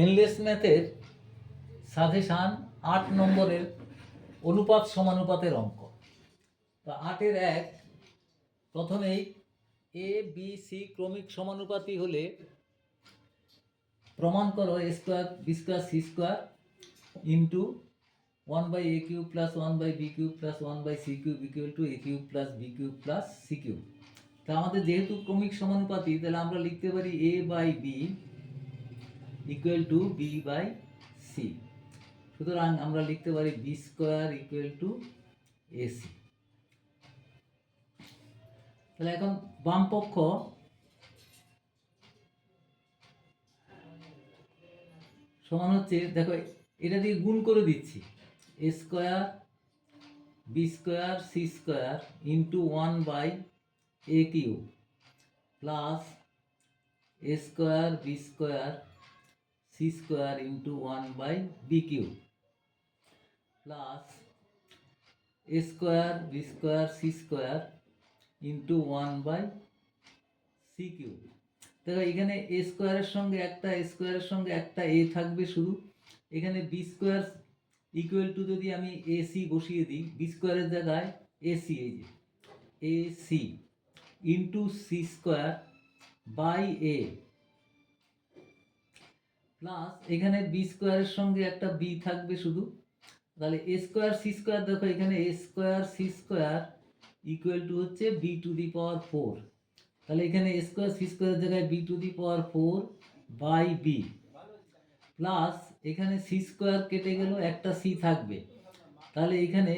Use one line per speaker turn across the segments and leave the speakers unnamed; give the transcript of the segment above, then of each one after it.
Endless ম্যাথের suggestion আট নম্বরের অনুপাত সমানুপাতের অঙ্ক। তা আটের এক, প্রথমেই এ বি সি ক্রমিক সমানুপাতি হলে প্রমাণ করো A square B square C square into one by A cube plus one by B cube plus one by C cube equal to A cube plus B cube plus C cube তা আমাদের যেহেতু ক্রমিক সমানুপাতি, তাহলে আমরা লিখতে পারি A by B equal to B by C সুতরাং আমরা লিখতে পারি B square equal to AC তাহলে এখন বাম পক্ষ সমান হচ্ছে, দেখো, এটা দিয়ে গুণ করে দিচ্ছি। A square B square C square into one by A cube plus A square B square C square into one by B cube plus A square B square C square into one by C cube দেখো, এখানে এ স্কোয়ারের সঙ্গে একটা এ স্কোয়ারের সঙ্গে একটা এ থাকবে শুধু। এখানে বি স্কোয়ার ইকুয়াল টু যদি আমি এ সি বসিয়ে দিই বি স্কোয়ারের জায়গায় এ সি এই যে A C into C square by A plus এখানে বি স্কোয়ারের সঙ্গে একটা বি থাকবে শুধু। তাহলে এ স্কোয়ার সি স্কোয়ার দেখো এখানে A square C square equal to হচ্ছে B to the power four তাহলে এখানে এ স্কোয়ার সি স্কোয়ারের জায়গায় B to the power four by B plus এখানে সি স্কোয়ার কেটে গেল, একটা সি থাকবে। তাহলে এখানে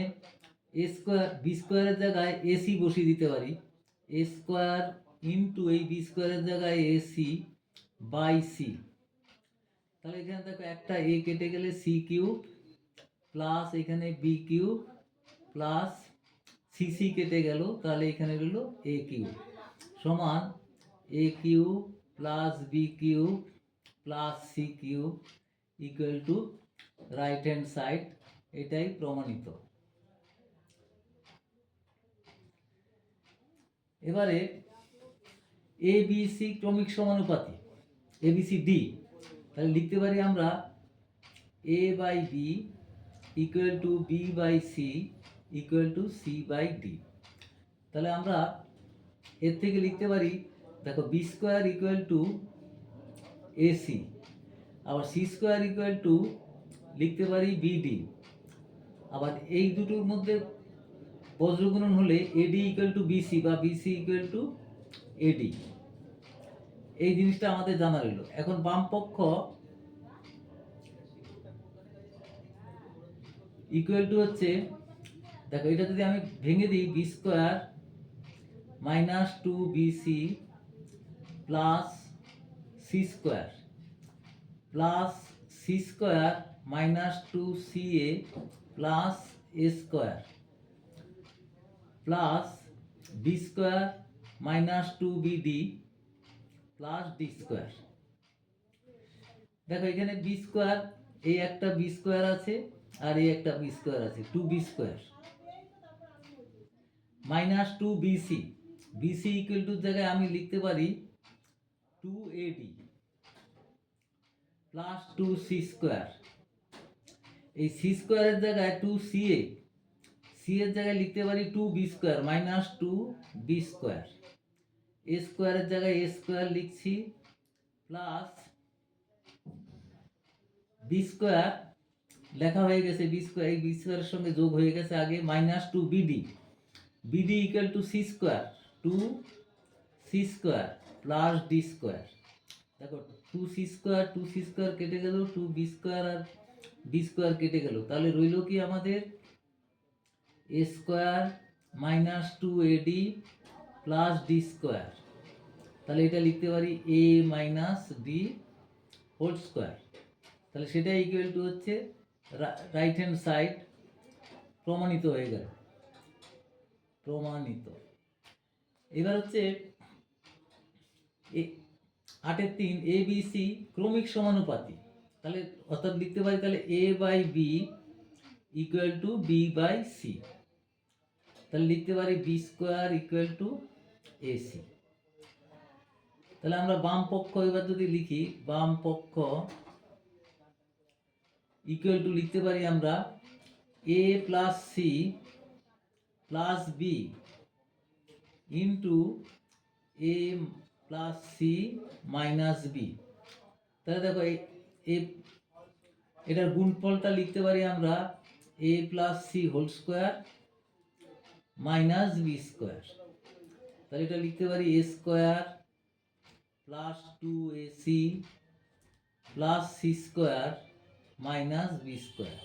এ স্কোয়ার বি স্কোয়ারের জায়গায় এসি বসিয়ে দিতে পারি। এ স্কোয়ার ইন্টু এই বি স্কোয়ারের জায়গায় এসি বাই সি তাহলে এখানে দেখো একটা এ কেটে গেলে সি কিউব প্লাস এখানে B cube plus C C কেটে গেল, তাহলে এখানে রইল এ কিউব সমান A cube plus B cube plus C cube equal to right hand side এটাই প্রমাণিত। এবারে এ বি সি ক্রমিক সমানুপাতি এ বি সি ডি তাহলে লিখতে পারি আমরা A by B equal to B by C equal to C by D তাহলে আমরা এর থেকে লিখতে পারি, দেখো B square equal to AC আবার সি স্কোয়ার ইকুয়াল টু লিখতে পারি বিডি আবার এই দুটোর মধ্যে বজ্রগুণন হলে এডি ইকুয়াল টু বিসি বা বিসি ইকুয়াল টু এডি এই জিনিসটা আমাদের জানা রইল। এখন বামপক্ষ ইকুয়াল টু হচ্ছে, দেখো এটা যদি আমি ভেঙে দিই B square minus two BC plus C square plus C square minus two C A plus A square plus B square minus two BD plus D square দেখো, এখানে বি স্কোয়ার এই একটা বি স্কোয়ার আছে আর এই একটা B square আছে two B square minus two BC BC equal to জায়গায় আমি লিখতে পারি two AD plus two C square এই সি স্কোয়ারের জায়গায় টু সি এ সি এর জায়গায় লিখতে পারি two B square minus two B square A স্কোয়ারের জায়গায় এ স্কোয়ার লিখছি প্লাস বি স্কোয়ার লেখা হয়ে গেছে বি স্কোয়ার এই বি স্কোয়ারের সঙ্গে যোগ হয়ে গেছে আগে minus two BD BD equal to C square two C square plus D square দেখো two C square two C square কেটে গেল টু বি স্কোয়ার আর বি স্কোয়ার কেটে গেল। তাহলে রইল কি আমাদের? A square minus two AD plus D square তাহলে এটা লিখতে পারি A minus D whole square তাহলে সেটা ইকুয়াল টু হচ্ছে রাইট হ্যান্ড সাইড প্রমাণিত হয়ে গেল। প্রমাণিত। এবার হচ্ছে আটের তিন এ বি সি ক্রমিক সমানুপাতি। তাহলে অর্থাৎ লিখতে পারি তাহলে A by B equal to B by C তাহলে লিখতে পারি B square equal to AC. তাহলে আমরা বাম পক্ষ এবার যদি লিখি, বাম পক্ষ ইকুয়াল টু লিখতে পারি আমরা A plus C plus B into A plus C minus B তাহলে দেখো এ- এটার গুণফলটা লিখতে পারি আমরা A plus C whole square minus B square তাহলে এটা লিখতে পারি A square plus two A C plus C square minus B square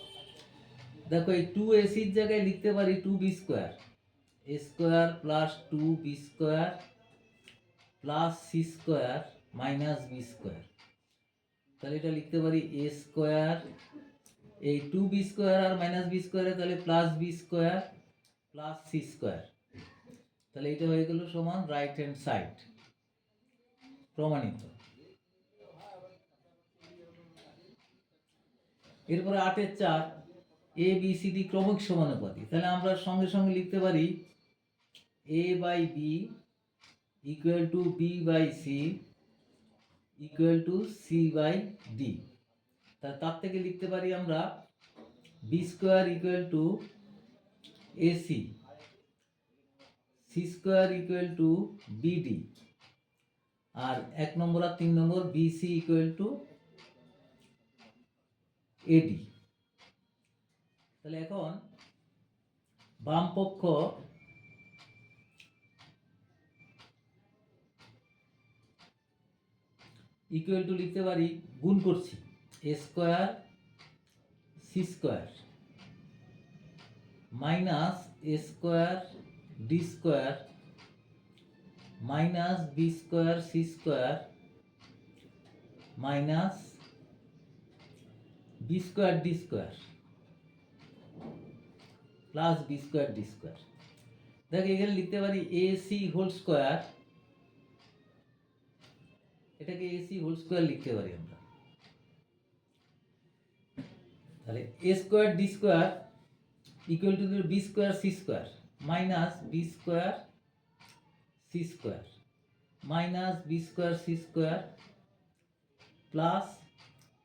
দেখো এই টু এসির জায়গায় লিখতে পারি two B square A square plus two B square plus C square minus B square তাহলে এটা লিখতে পারি এ স্কোয়ার এই টু বি স্কোয়ার আর মাইনাস বি স্কোয়ারে তাহলে plus B square plus C square তাহলে এটা হয়ে গেল সমান রাইট হ্যান্ড সাইড প্রমাণিত। এরপরে আটের চার এ বি সি ডি ক্রমিক সমানুপাতি তাহলে আমরা সঙ্গে সঙ্গে লিখতে পারি A by B equal to B by C equal to C by D তা তার থেকে লিখতে পারি আমরা B square equal to AC C square equal to BD আর এক নম্বর আর তিন নম্বর বিসি ইকুয়াল টু এডি তাহলে এখন বাম পক্ষ ইকুয়াল টু লিখতে পারি, গুণ করছি A square C square minus A square D square minus B square C square minus B square D square plus B square D square দেখ, এখানে লিখতে পারি এ সি হোল স্কোয়ার এটাকে এসি হোল স্কোয়ার লিখতে পারি আমরা। তাহলে A square D square equal to B square C square minus B square C square. Minus B square C square plus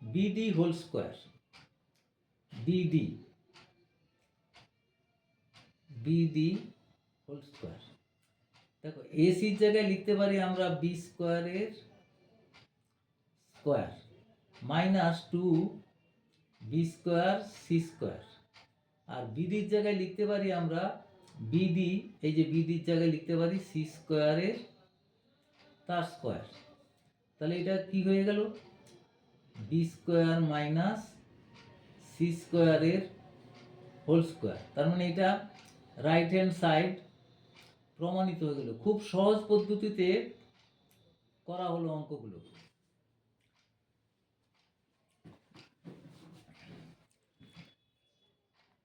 BD whole square. BD. BD whole square. দেখো এসির জায়গায় লিখতে পারি আমরা বি স্কোয়ারের square minus two B square C square. আর বিডির জায়গায় লিখতে পারি আমরা বিডি এই যে বিডির জায়গায় লিখতে পারি সি স্কোয়ারের তার স্কোয়ার তাহলে এটা কি হয়ে গেল? বি স্কোয়ার মাইনাস সি স্কোয়ারের হোল স্কোয়ার তার মানে এটা রাইট হ্যান্ড সাইড প্রমাণিত হয়ে গেল। খুব সহজ পদ্ধতিতে করা হলো অঙ্কগুলো।